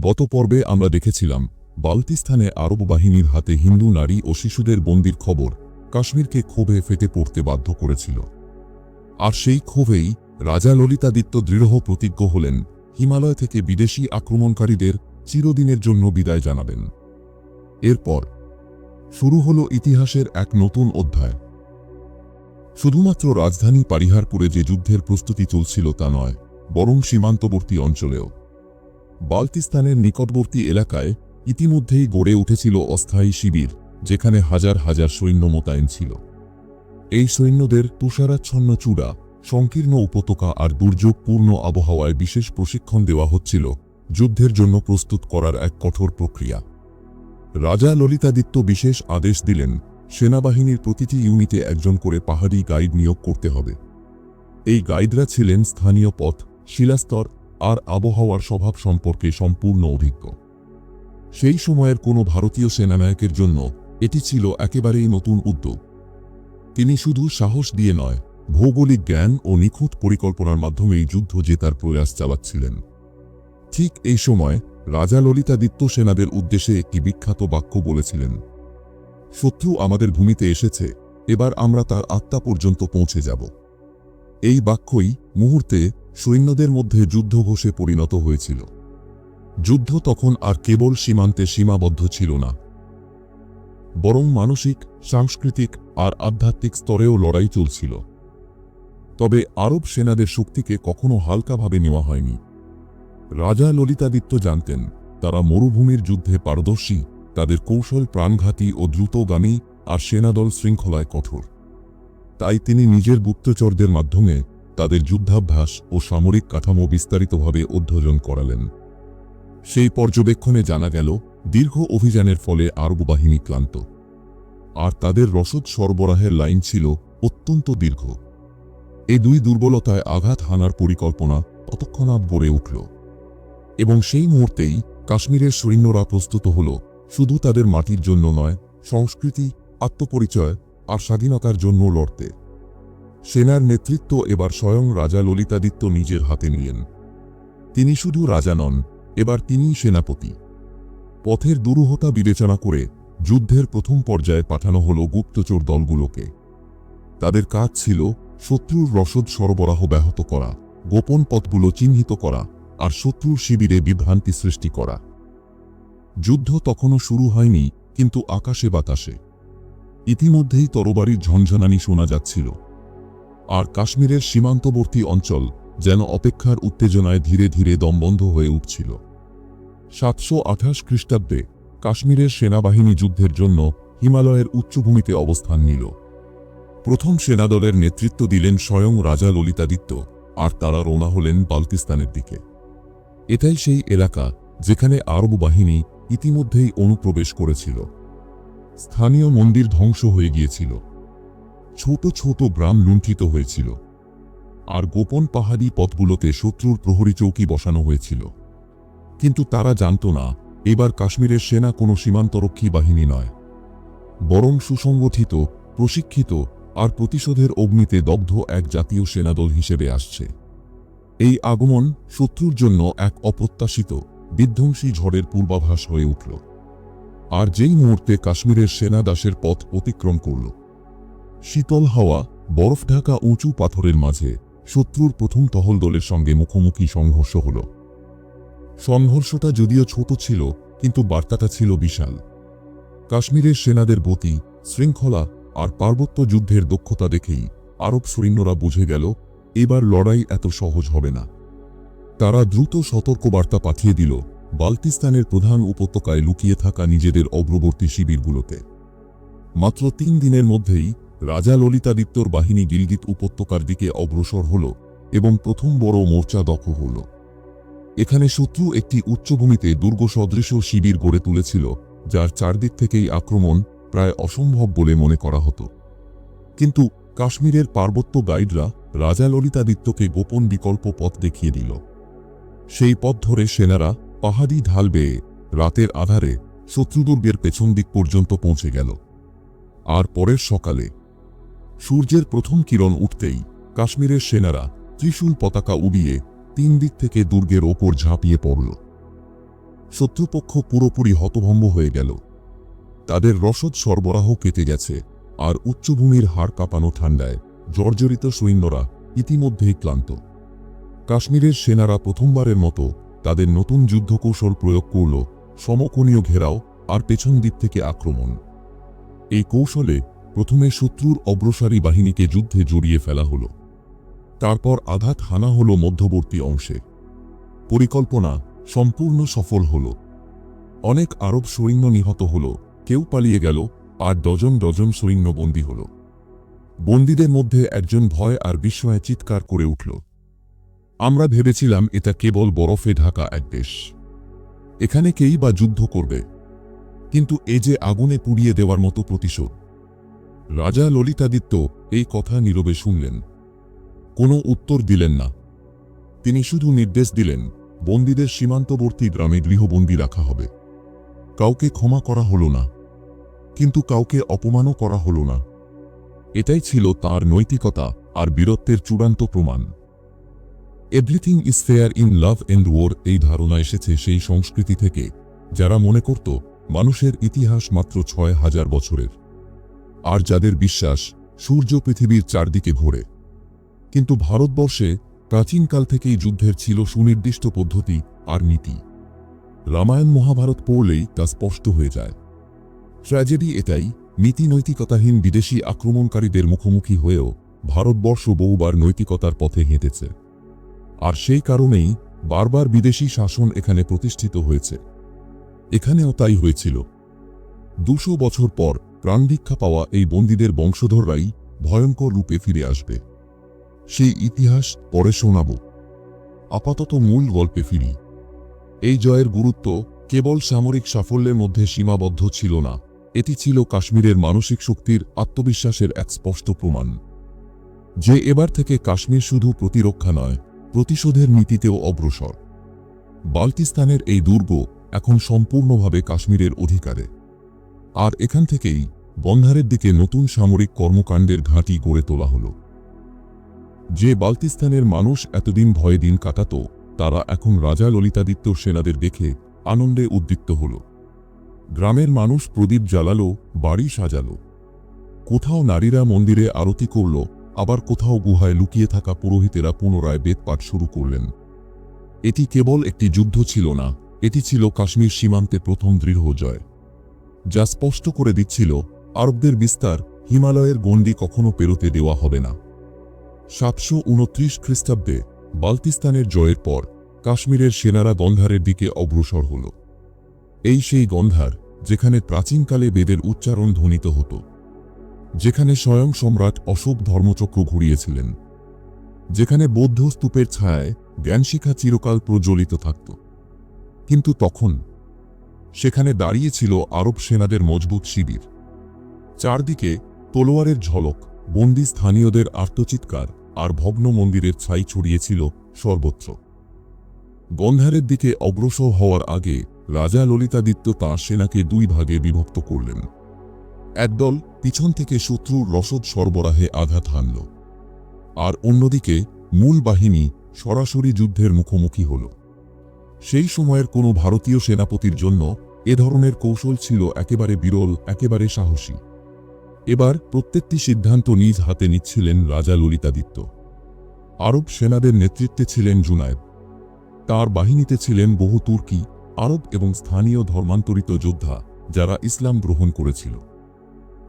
গত পর্বে আমরা দেখেছিলাম বাল্তিস্তানে আরব বাহিনীর হাতে হিন্দু নারী ও শিশুদের বন্দির খবর কাশ্মীরকে ক্ষোভে ফেটে পড়তে বাধ্য করেছিল। আর সেই ক্ষোভেই রাজা ললিতাদিত্য দৃঢ় প্রতিজ্ঞ হলেন, হিমালয় থেকে বিদেশি আক্রমণকারীদের চিরদিনের জন্য বিদায় জানাবেন। এরপর শুরু হল ইতিহাসের এক নতুন অধ্যায়। শুধুমাত্র রাজধানী পারিহারপুরে যে যুদ্ধের প্রস্তুতি চলছিল তা নয়, বরং সীমান্তবর্তী অঞ্চলেও। বাল্তিস্তানের নিকটবর্তী এলাকায় ইতিমধ্যেই গড়ে উঠেছিল অস্থায়ী শিবির, যেখানে হাজার হাজার সৈন্য মোতায়েন ছিল। এই সৈন্যদের তুষারাচ্ছন্ন চূড়া, সংকীর্ণ উপত্যকা আর দুর্যোগপূর্ণ আবহাওয়ায় বিশেষ প্রশিক্ষণ দেওয়া হচ্ছিল যুদ্ধের জন্য প্রস্তুত করার এক কঠোর প্রক্রিয়া। রাজা ললিতাদিত্য বিশেষ আদেশ দিলেন, সেনাবাহিনীর প্রতিটি ইউনিটে একজন করে পাহাড়ি গাইড নিয়োগ করতে হবে। এই গাইডরা ছিলেন স্থানীয় পথ, শিলাস্তর আর আবহাওয়ার স্বভাব সম্পর্কে সম্পূর্ণ অভিজ্ঞ। সেই সময়ের কোনো ভারতীয় সেনানায়কের জন্য এটি ছিল একেবারেই নতুন উদ্যোগ। তিনি শুধু সাহস দিয়ে নয়, ভৌগোলিক জ্ঞান ও নিখুঁত পরিকল্পনার মাধ্যমেই যুদ্ধ জেতার প্রয়াস চালাচ্ছিলেন। ঠিক এই সময় রাজা ললিতাদিত্য সেনাদের উদ্দেশ্যে একটি বিখ্যাত বাক্য বলেছিলেন শত্রু আমাদের ভূমিতে এসেছে, এবার আমরা তার আত্মা পর্যন্ত পৌঁছে যাব। এই বাক্যই মুহূর্তে সৈন্যদের মধ্যে যুদ্ধঘোষে পরিণত হয়েছিল। যুদ্ধ তখন আর কেবল সীমান্তে সীমাবদ্ধ ছিল না। বরং মানসিক, সাংস্কৃতিক আর আধ্যাত্মিক স্তরেও লড়াই চলছিল। তবে আরব সেনাদের শক্তিকে কখনো হালকাভাবে নেওয়া হয়নি। রাজা ললিতাদিত্য জানতেন, তারা মরুভূমির যুদ্ধে পারদর্শী, তাদের কৌশল প্রাণঘাতী ও দ্রুতগামী আর সেনাদল শৃঙ্খলায় কঠোর। তাই তিনি নিজের গুপ্তচরদের মাধ্যমে তাদের যুদ্ধাভ্যাস ও সামরিক কাঠামো বিস্তারিতভাবে অধ্যয়ন করালেন। সেই পর্যবেক্ষণে জানা গেল, দীর্ঘ অভিযানের ফলে আরব বাহিনী ক্লান্ত। আর তাদের রসদ সরবরাহের লাইন ছিল অত্যন্ত দীর্ঘ। এই দুই দুর্বলতায় আঘাত হানার পরিকল্পনা ততক্ষণাৎ গড়ে উঠল। এবং সেই মুহূর্তেই কাশ্মীরের সৈন্যরা প্রস্তুত হল, শুধু তাদের মাটির জন্য নয়, সংস্কৃতি, আত্মপরিচয় আর স্বাধীনতার জন্য লড়তে। সেনার নেতৃত্ব এবার স্বয়ং রাজা ললিতাদিত্য নিজের হাতে নিলেন। তিনি শুধু রাজা নন, এবার তিনিই সেনাপতি। পথের দুরূহতা বিবেচনা করে যুদ্ধের প্রথম পর্যায়ে পাঠানো হল গুপ্তচর দলগুলোকে। তাদের কাজ ছিল শত্রুর রসদ সরবরাহ ব্যাহত করা, গোপন পথগুলো চিহ্নিত করা আর শত্রুর শিবিরে বিভ্রান্তি সৃষ্টি করা। যুদ্ধ তখনও শুরু হয়নি, কিন্তু আকাশে বাতাসে। ইতিমধ্যেই তরবারির ঝঞ্ঝনানি শোনা যাচ্ছিল। আর কাশ্মীরের সীমান্তবর্তী অঞ্চল যেন অপেক্ষার উত্তেজনায় ধীরে ধীরে দমবন্ধ হয়ে উঠছিল। সাতশো আঠাশ খ্রিস্টাব্দে কাশ্মীরের সেনাবাহিনী যুদ্ধের জন্য হিমালয়ের উচ্চভূমিতে অবস্থান নিল। প্রথম সেনাদলের নেতৃত্ব দিলেন স্বয়ং রাজা ললিতাদিত্য, আর তারা রোনা হলেন বাল্তিস্তানের দিকে। এটাই সেই এলাকা যেখানে আরব বাহিনী ইতিমধ্যেই অনুপ্রবেশ করেছিল। স্থানীয় মন্দির ধ্বংস হয়ে গিয়েছিল। ছোট ছোট গ্রাম লুণ্ঠিত হয়েছিল। আর গোপন পাহাড়ি পথগুলোতে শত্রুর প্রহরী চৌকি বসানো হয়েছিল। কিন্তু তারা জানত না, এবার কাশ্মীরের সেনা কোনো সীমান্তরক্ষী বাহিনী নয়। বরং সুসংগঠিত, প্রশিক্ষিত আর প্রতিশোধের অগ্নিতে দগ্ধ এক জাতীয় সেনাদল হিসেবে আসছে। এই আগমন শত্রুর জন্য এক অপ্রত্যাশিত, বিধ্বংসী ঝড়ের পূর্বাভাস হয়ে উঠল। আর যেই মুহূর্তে কাশ্মীরের সেনা দাসের পথ অতিক্রম করল শীতল হাওয়া বরফ ঢাকা উঁচু পাথরের মাঝে শত্রুর প্রথম টহল দলের সঙ্গে মুখোমুখি সংঘর্ষ হল। সংঘর্ষটা যদিও ছোট ছিল, কিন্তু বার্তাটা ছিল বিশাল। কাশ্মীরের সেনাদের গতি শৃঙ্খলা আর পার্বত্য যুদ্ধের দক্ষতা দেখেই আরব সৈন্যরা বুঝে গেল, এবার লড়াই এত সহজ হবে না। তারা দ্রুত সতর্কবার্তা পাঠিয়ে দিল বাল্তিস্তানের প্রধান উপত্যকায় লুকিয়ে থাকা নিজেদের অগ্রবর্তী শিবিরগুলোতে। মাত্র তিন দিনের মধ্যেই রাজা ললিতাদিত্যর বাহিনী গিলগিত উপত্যকার দিকে অগ্রসর হল এবং প্রথম বড় মোর্চা দখল হল। এখানে শত্রু একটি উচ্চভূমিতে দুর্গ সদৃশ শিবির গড়ে তুলেছিল, যার চারদিক থেকেই আক্রমণ প্রায় অসম্ভব বলে মনে করা হতো। কিন্তু কাশ্মীরের পার্বত্য গাইডরা রাজা ললিতাদিত্যকে গোপন বিকল্প পথ দেখিয়ে দিল। সেই পথ ধরে সেনারা পাহাড়ি ঢাল বেয়ে রাতের আধারে শত্রুদুর্গের পেছন দিক পর্যন্ত পৌঁছে গেল। আর পরের সকালে সূর্যের প্রথম কিরণ উঠতেই কাশ্মীরের সেনারা ত্রিশূল পতাকা উড়িয়ে তিন দিক থেকে দুর্গের ওপর ঝাঁপিয়ে পড়ল। শত্রুপক্ষ পুরোপুরি হতভম্ব হয়ে গেল। তাদের রসদ সরবরাহ কেটে গেছে আর উচ্চভূমির হাড় কাঁপানো ঠান্ডায় জর্জরিত সৈন্যরা ইতিমধ্যেই ক্লান্ত। কাশ্মীরের সেনারা প্রথমবারের মতো তাদের নতুন যুদ্ধকৌশল প্রয়োগ করল সমকোণীয় ঘেরাও আর পেছন দিক থেকে আক্রমণ। এই কৌশলে প্রথমে শত্রুর অগ্রসারী বাহিনীকে যুদ্ধে জড়িয়ে ফেলা হল। তারপর আঘাত হানা হল মধ্যবর্তী অংশে। পরিকল্পনা সম্পূর্ণ সফল হল। অনেক আরব সৈন্য নিহত হল, কেউ পালিয়ে গেল, আর ডজন ডজন সৈন্য বন্দী হল। বন্দীদের মধ্যে একজন ভয় আর বিস্ময়ে চিৎকার করে উঠল। আমরা ভেবেছিলাম এটা কেবল বরফে ঢাকা এক দেশ। এখানে কেই বা যুদ্ধ করবে? কিন্তু এ যে আগুনে পুড়িয়ে দেওয়ার মতো প্রতিশোধ। রাজা ললিতাদিত্য এই কথা নীরবে শুনলেন। কোনো উত্তর দিলেন না। তিনি শুধু নির্দেশ দিলেন, বন্দীদের সীমান্তবর্তী গ্রামে গৃহবন্দী রাখা হবে। কাউকে ক্ষমা করা হল না, কিন্তু কাউকে অপমানও করা হল না। এটাই ছিল তার নৈতিকতা আর বীরত্বের চূড়ান্ত প্রমাণ। Everything is fair in love and war এই ধারণা এসেছে সেই সংস্কৃতি থেকে, যারা মনে করত, মানুষের ইতিহাস মাত্র ছয় হাজার বছরের। আর যাদের বিশ্বাস সূর্য পৃথিবীর চারদিকে ঘোরে কিন্তু ভারতবর্ষে প্রাচীনকাল থেকেই যুদ্ধের ছিল সুনির্দিষ্ট পদ্ধতি আর নীতি। রামায়ণ মহাভারত পড়লেই তা স্পষ্ট হয়ে যায়। ট্র্যাজেডি এটাই নীতি নৈতিকতাহীন বিদেশি আক্রমণকারীদের মুখোমুখি হয়েও ভারতবর্ষ বহুবার নৈতিকতার পথে হেঁটেছে। আর সেই কারণেই বারবার বিদেশি শাসন এখানে প্রতিষ্ঠিত হয়েছে। এখানেও তাই হয়েছিল। দুশো বছর পর প্রাণভিক্ষা পাওয়া এই বন্দীদের বংশধররাই ভয়ঙ্কর রূপে ফিরে আসবে। সেই ইতিহাস পরে শোনাব। আপাতত মূল গল্পে ফিরি। এই জয়ের গুরুত্ব কেবল সামরিক সাফল্যের মধ্যে সীমাবদ্ধ ছিল না, এটি ছিল কাশ্মীরের মানসিক শক্তির আত্মবিশ্বাসের এক স্পষ্ট প্রমাণ। যে এবার থেকে কাশ্মীর শুধু প্রতিরক্ষা নয়, প্রতিশোধের নীতিতেও অগ্রসর। বাল্টিস্তানের এই দুর্গ এখন সম্পূর্ণভাবে কাশ্মীরের অধিকারে। আর এখান থেকেই বন্ধারের দিকে নতুন সামরিক কর্মকাণ্ডের ঘাঁটি গড়ে তোলা হল। যে বাল্তিস্তানের মানুষ এতদিন ভয়ে দিন কাটাত, তারা এখন রাজা ললিতাদিত্য সেনাদের দেখে আনন্দে উদ্দীপ্ত হল। গ্রামের মানুষ প্রদীপ জ্বালালো, বাড়ি সাজালো। কোথাও নারীরা মন্দিরে আরতি করল, আবার কোথাও গুহায় লুকিয়ে থাকা পুরোহিতেরা পুনরায় বেদপাঠ শুরু করলেন। এটি কেবল একটি যুদ্ধ ছিল না, এটি ছিল কাশ্মীর সীমান্তে প্রথম দৃঢ় জয়। যা স্পষ্ট করে দিচ্ছিল, আরবদের বিস্তার হিমালয়ের গণ্ডি কখনো পেরোতে দেওয়া হবে না। সাতশো উনত্রিশ খ্রিস্টাব্দে বাল্তিস্তানের জয়ের পর কাশ্মীরের সেনারা গন্ধারের দিকে অগ্রসর হল। এই সেই গন্ধার যেখানে প্রাচীনকালে বেদের উচ্চারণ ধ্বনিত হতো, যেখানে স্বয়ং সম্রাট অশোক ধর্মচক্র ঘুরিয়েছিলেন, যেখানে বৌদ্ধ স্তূপের ছায়ায় জ্ঞানশিখা চিরকাল প্রজ্বলিত থাকত। কিন্তু তখন সেখানে দাঁড়িয়েছিল আরব সেনাদের মজবুত শিবির। চারদিকে তলোয়ারের ঝলক, বন্দি স্থানীয়দের আর্তচিৎকার আর ভগ্ন মন্দিরের ছাই ছড়িয়েছিল সর্বত্র। গন্ধারের দিকে অগ্রসর হওয়ার আগে রাজা ললিতাদিত্য তাঁর সেনাকে দুই ভাগে বিভক্ত করলেন। একদল পিছন থেকে শত্রুর রসদ সরবরাহে আঘাত হানল, আর অন্যদিকে মূল বাহিনী সরাসরি যুদ্ধের মুখোমুখি হল। সেই সময়ের কোনো ভারতীয় সেনাপতির জন্য এ ধরনের কৌশল ছিল একেবারে বিরল, একেবারে সাহসী। এবার প্রত্যেকটি সিদ্ধান্ত নিজ হাতে নিচ্ছিলেন রাজা ললিতাদিত্য। আরব সেনাদের নেতৃত্বে ছিলেন জুনায়েদ। তার বাহিনীতে ছিলেন বহু তুর্কি, আরব এবং স্থানীয় ধর্মান্তরিত যোদ্ধা যারা ইসলাম গ্রহণ করেছিল।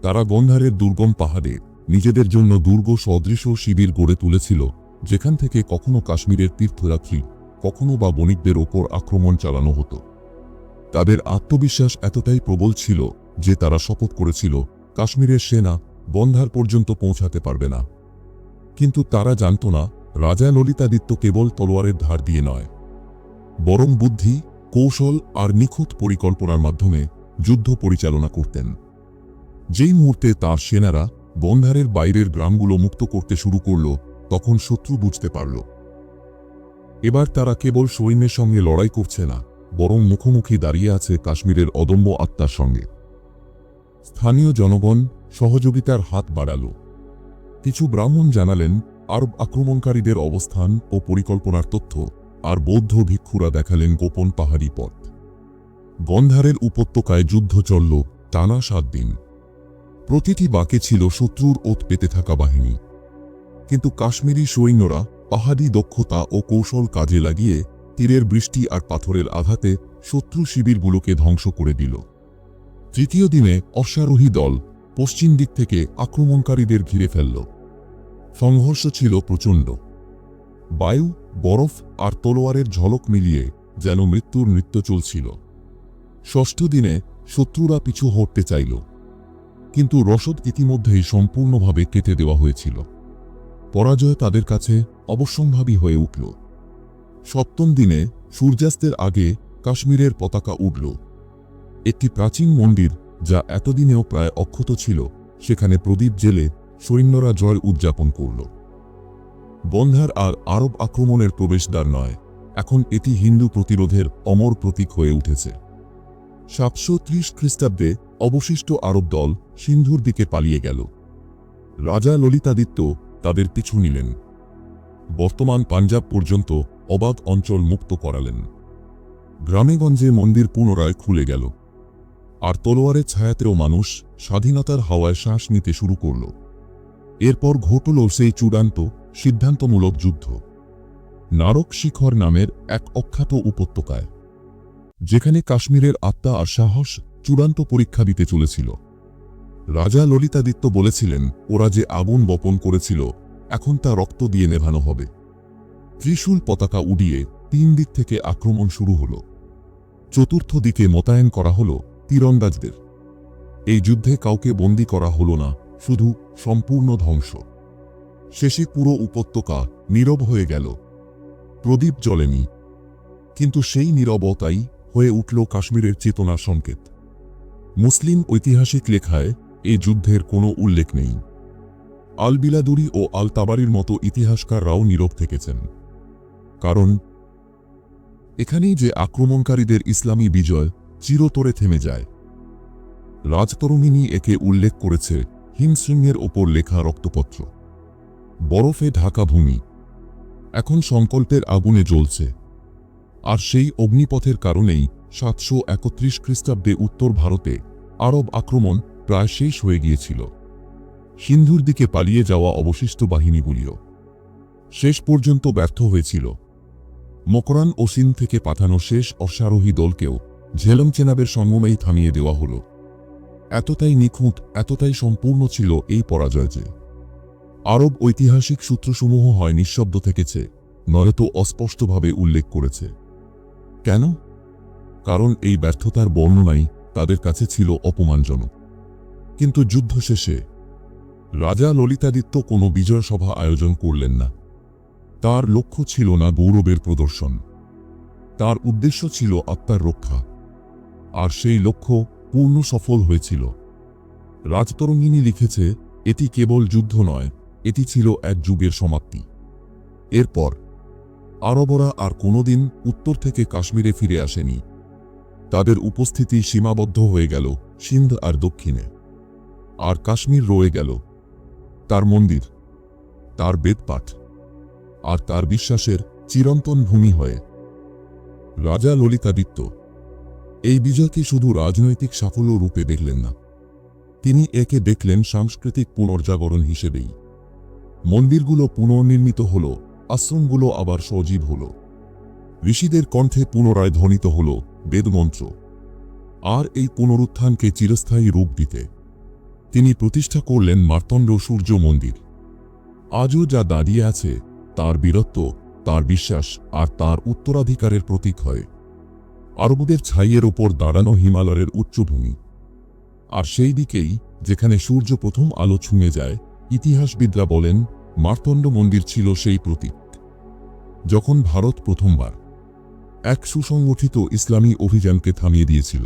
তারা গন্ধারের দুর্গম পাহাড়ে নিজেদের জন্য দুর্গ সদৃশ শিবির গড়ে তুলেছিল, যেখান থেকে কখনো কাশ্মীরের তীর্থযাত্রী কখনো বা বণিকদের ওপর আক্রমণ চালানো হতো। তাদের আত্মবিশ্বাস এতটাই প্রবল ছিল যে তারা শপথ করেছিল, কাশ্মীরের সেনা বন্ধার পর্যন্ত পৌঁছাতে পারবে না। কিন্তু তারা জানত না, রাজা ললিতাদিত্য কেবল তলোয়ারের ধার দিয়ে নয়। বরং বুদ্ধি, কৌশল আর নিখুঁত পরিকল্পনার মাধ্যমে যুদ্ধ পরিচালনা করতেন। যেই মুহূর্তে তার সেনারা বন্ধারের বাইরের গ্রামগুলো মুক্ত করতে শুরু করল, তখন শত্রু বুঝতে পারল। এবার তারা কেবল সৈন্যের সঙ্গে লড়াই করছে না, বরং মুখোমুখি দাঁড়িয়ে আছে কাশ্মীরের অদম্য আত্মার সঙ্গে। স্থানীয় জনগণ সহযোগিতার হাত বাড়াল। কিছু ব্রাহ্মণ জানালেন, আরব আক্রমণকারীদের অবস্থান ও পরিকল্পনার তথ্য, আর বৌদ্ধ ভিক্ষুরা দেখালেন গোপন পাহাড়ি পথ। গন্ধারের উপত্যকায় যুদ্ধ চলল টানা সাত দিন। প্রতিটি বাকে ছিল শত্রুর ওত পেতে থাকা বাহিনী। কিন্তু কাশ্মীরি সৈন্যরা পাহাড়ি দক্ষতা ও কৌশল কাজে লাগিয়ে তীরের বৃষ্টি আর পাথরের আঘাতে শত্রু শিবিরগুলোকে ধ্বংস করে দিল। তৃতীয় দিনে অশ্বারোহী দল পশ্চিম দিক থেকে আক্রমণকারীদের ঘিরে ফেলল। সংঘর্ষ ছিল প্রচণ্ড। বায়ু, বরফ আর তলোয়ারের ঝলক মিলিয়ে যেন মৃত্যুর নৃত্য চলছিল। ষষ্ঠ দিনে শত্রুরা পিছু হটতে চাইল। কিন্তু রসদ ইতিমধ্যেই সম্পূর্ণভাবে কেটে দেওয়া হয়েছিল। পরাজয় তাদের কাছে অবশ্যম্ভাবী হয়ে উঠল। সপ্তম দিনে সূর্যাস্তের আগে কাশ্মীরের পতাকা উঠল একটি প্রাচীন মন্দির যা এতদিনেও প্রায় অক্ষত ছিল, সেখানে প্রদীপ জেলে সৈন্যরা জয় উদযাপন করল। বন্ধার আর আরব আক্রমণের প্রবেশদ্বার নয়, এখন এটি হিন্দু প্রতিরোধের অমর প্রতীক হয়ে উঠেছে। সাতশো ত্রিশ খ্রিস্টাব্দে অবশিষ্ট আরব দল সিন্ধুর দিকে পালিয়ে গেল। রাজা ললিতাদিত্য তাদের পিছু নিলেন। বর্তমান পাঞ্জাব পর্যন্ত অবাধ অঞ্চল মুক্ত করালেন। গ্রামেগঞ্জে মন্দির পুনরায় খুলে গেল। আর তলোয়ারের ছায়াতেও মানুষ স্বাধীনতার হাওয়ায় শ্বাস নিতে শুরু করল। এরপর ঘটল সেই চূড়ান্ত, সিদ্ধান্তমূলক যুদ্ধ। নারক শিখর নামের এক অখ্যাত উপত্যকায়, যেখানে কাশ্মীরের আত্মা আর সাহস চূড়ান্ত পরীক্ষা দিতে চলেছিল। রাজা ললিতাদিত্য বলেছিলেন, ওরা যে আগুন বপন করেছিল, এখন তা রক্ত দিয়ে নেভানো হবে। ত্রিশূল পতাকা উড়িয়ে তিন দিক থেকে আক্রমণ শুরু হল। চতুর্থ দিকে মোতায়েন করা হল তীরন্দাজদের। এই যুদ্ধে কাউকে বন্দী করা হল না, শুধু সম্পূর্ণ ধ্বংস। শেষে পুরো উপত্যকা নীরব হয়ে গেল। প্রদীপ জ্বলেনি। কিন্তু সেই নীরবতাই হয়ে উঠল কাশ্মীরের চেতনার সংকেত। মুসলিম ঐতিহাসিক লেখায় এ যুদ্ধের কোনো উল্লেখ নেই। আল বিলাদুরি ও আল তাবারির মতো ইতিহাসকাররাও নীরব থেকেছেন। কারণ, এখানেই যে আক্রমণকারীদের ইসলামী বিজয় চিরতরে থেমে যায়। রাজতরঙ্গিনী একে উল্লেখ করেছে হিমশৃঙ্গের ওপর লেখা রক্তপত্র। বরফে ঢাকা ভূমি। এখন সংকল্পের আগুনে জ্বলছে। আর সেই অগ্নিপথের কারণেই সাতশো একত্রিশ খ্রিস্টাব্দে উত্তর ভারতে আরব আক্রমণ প্রায় শেষ হয়ে গিয়েছিল। সিন্ধুর দিকে পালিয়ে যাওয়া অবশিষ্ট বাহিনীগুলিও শেষ পর্যন্ত ব্যর্থ হয়েছিল। মকরান ও সিন থেকে পাঠানো শেষ অশ্বারোহী দলকেও ঝেলম চেনাবের সঙ্গমেই থামিয়ে দেওয়া হল। এতটাই নিখুঁত, এতটাই সম্পূর্ণ ছিল এই পরাজয় যে আরব ঐতিহাসিক সূত্রসমূহ হয় নিঃশব্দ থেকেছে, নয়তো অস্পষ্টভাবে উল্লেখ করেছে। কেন? কারণ এই ব্যর্থতার বর্ণনাই তাদের কাছে ছিল অপমানজনক। কিন্তু যুদ্ধ শেষে রাজা ললিতাদিত্য কোনো বিজয় সভা আয়োজন করলেন না। তার লক্ষ্য ছিল না গৌরবের প্রদর্শন। তার উদ্দেশ্য ছিল আত্মার রক্ষা। আর সেই লক্ষ্য পূর্ণ সফল হয়েছিল। রাজতরঙ্গিনী লিখেছে, এটি কেবল যুদ্ধ নয়, এটি ছিল এক যুগের সমাপ্তি। এরপর আরবরা আর কোনোদিন উত্তর থেকে কাশ্মীরে ফিরে আসেনি। তাদের উপস্থিতি সীমাবদ্ধ হয়ে গেল সিন্ধ আর দক্ষিণে। আর কাশ্মীর রয়ে গেল। তার মন্দির, তার বেদপাঠ, আর তার বিশ্বাসের চিরন্তন ভূমি হয়ে। রাজা ললিতাদিত্য, এই বিজয়কে শুধু রাজনৈতিক সাফল্য রূপে দেখলেন না। তিনি একে দেখলেন সাংস্কৃতিক পুনর্জাগরণ হিসেবেই। মন্দিরগুলো পুনর্নির্মিত হল, আশ্রমগুলো আবার সজীব হল। ঋষিদের কণ্ঠে পুনরায় ধ্বনিত হল বেদমন্ত্র। আর এই পুনরুত্থানকে চিরস্থায়ী রূপ দিতে তিনি প্রতিষ্ঠা করলেন মার্তণ্ড সূর্য মন্দির। আজও যা দাঁড়িয়ে আছে, তার বীরত্ব, তার বিশ্বাস আর তার উত্তরাধিকারের প্রতীক হয়। আরবদের ছাইয়ের ওপর দাঁড়ানো হিমালয়ের উচ্চভূমি। আর সেই দিকেই, যেখানে সূর্য প্রথম আলো ছুঁয়ে যায়, ইতিহাসবিদরা বলেন, মার্তণ্ড মন্দির ছিল সেই প্রতীক। যখন ভারত প্রথমবার এক সুসংগঠিত ইসলামী অভিযানকে থামিয়ে দিয়েছিল,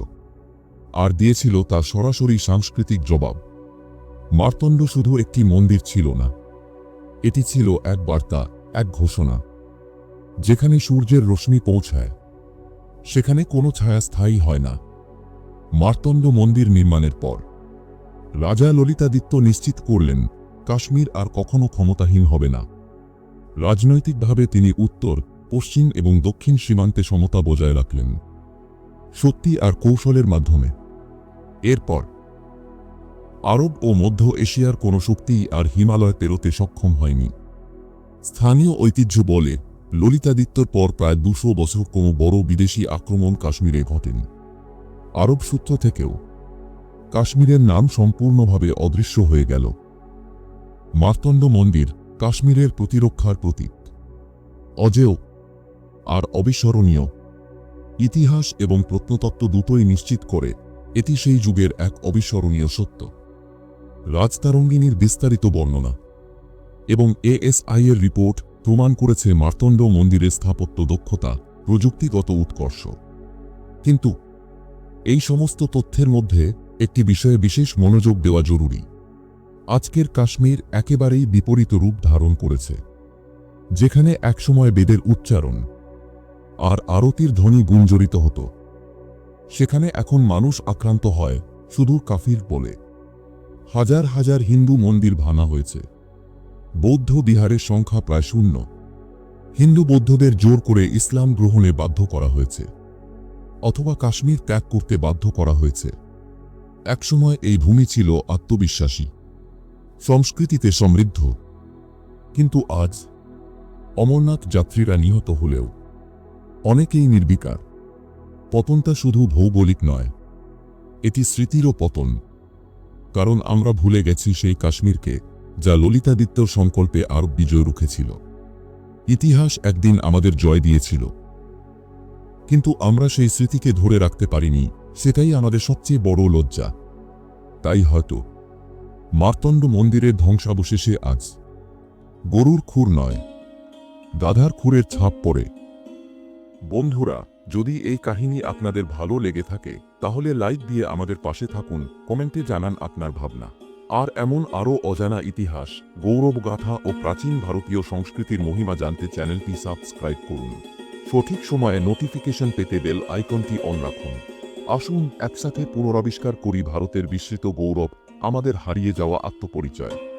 আর দিয়েছিল তার সরাসরি সাংস্কৃতিক জবাব। মার্তণ্ড শুধু একটি মন্দির ছিল না, এটি ছিল এক বার্তা, এক ঘোষণা। যেখানে সূর্যের রশ্মি পৌঁছায়, সেখানে কোনো ছায়া স্থায়ী হয় না। মার্তণ্ড মন্দির নির্মাণের পর, রাজা ললিতাদিত্য নিশ্চিত করলেন, কাশ্মীর আর কখনো ক্ষমতাহীন হবে না। রাজনৈতিকভাবে তিনি উত্তর, পশ্চিম এবং দক্ষিণ সীমান্তে সমতা বজায় রাখলেন। শক্তি আর কৌশলের মাধ্যমে। এরপর আরব ও মধ্য এশিয়ার কোনো শক্তিই আর হিমালয় পেরোতে সক্ষম হয়নি। স্থানীয় ঐতিহ্য বলে ললিতাদিত্যর পর প্রায় দুশো বছর কোনো বড় বিদেশি আক্রমণ কাশ্মীরে ঘটেনি। আরব সূত্র থেকেও কাশ্মীরের নাম সম্পূর্ণভাবে অদৃশ্য হয়ে গেল। মার্তণ্ড মন্দির কাশ্মীরের প্রতিরক্ষার প্রতীক। অজেয় আর অবিস্মরণীয়। ইতিহাস এবং প্রত্নতত্ত্ব দুটোই নিশ্চিত করে এটি সেই যুগের এক অবিস্মরণীয় সত্য। রাজতারঙ্গিনীর বিস্তারিত বর্ণনা এবং এএসআই এর রিপোর্ট প্রমাণ করেছে মার্তণ্ড মন্দিরের স্থাপত্য দক্ষতা, প্রযুক্তিগত উৎকর্ষ। কিন্তু এই সমস্ত তথ্যের মধ্যে একটি বিষয়ে বিশেষ মনোযোগ দেওয়া জরুরি। আজকের কাশ্মীর একেবারেই বিপরীত রূপ ধারণ করেছে, যেখানে একসময় বেদের উচ্চারণ আর আরতির ধ্বনি গুঞ্জরিত হতো। সেখানে এখন মানুষ আক্রান্ত হয় শুধু কাফির বলে। হাজার হাজার হিন্দু মন্দির ভাঙা হয়েছে। বৌদ্ধ বিহারের সংখ্যা প্রায় শূন্য। হিন্দু বৌদ্ধদের জোর করে ইসলাম গ্রহণে বাধ্য করা হয়েছে, অথবা কাশ্মীর ত্যাগ করতে বাধ্য করা হয়েছে। একসময় এই ভূমি ছিল আত্মবিশ্বাসী, সংস্কৃতিতে সমৃদ্ধ। কিন্তু আজ অমরনাথ যাত্রীরা নিহত হলেও অনেকেই নির্বিকার। পতনটা শুধু ভৌগোলিক নয়, এটি স্মৃতিরও পতন। কারণ আমরা ভুলে গেছি সেই কাশ্মীরকে, যা ললিতাদিত্য সংকল্পে আরব বিজয় রুখেছিল ইতিহাস একদিন আমাদের জয় দিয়েছিল। কিন্তু আমরা সেই স্মৃতিকে ধরে রাখতে পারিনি, সেটাই আমাদের সবচেয়ে বড় লজ্জা। তাই হয়তো মার্তণ্ড মন্দিরের ধ্বংসাবশেষে আজ গরুর খুর নয়, গাধার খুরের ছাপ পড়ে। বন্ধুরা, যদি এই কাহিনী আপনাদের ভালো লেগে থাকে তাহলে লাইক দিয়ে আমাদের পাশে থাকুন, কমেন্টে জানান আপনার ভাবনা। আর এমন আরও অজানা ইতিহাস, গৌরবগাথা ও প্রাচীন ভারতীয় সংস্কৃতির মহিমা জানতে চ্যানেলটি সাবস্ক্রাইব করুন। সঠিক সময়ে নোটিফিকেশন পেতে বেল আইকনটি অন রাখুন। আসুন একসাথে পুনরাবিষ্কার করি ভারতের বিস্মৃত গৌরব, আমাদের হারিয়ে যাওয়া আত্মপরিচয়।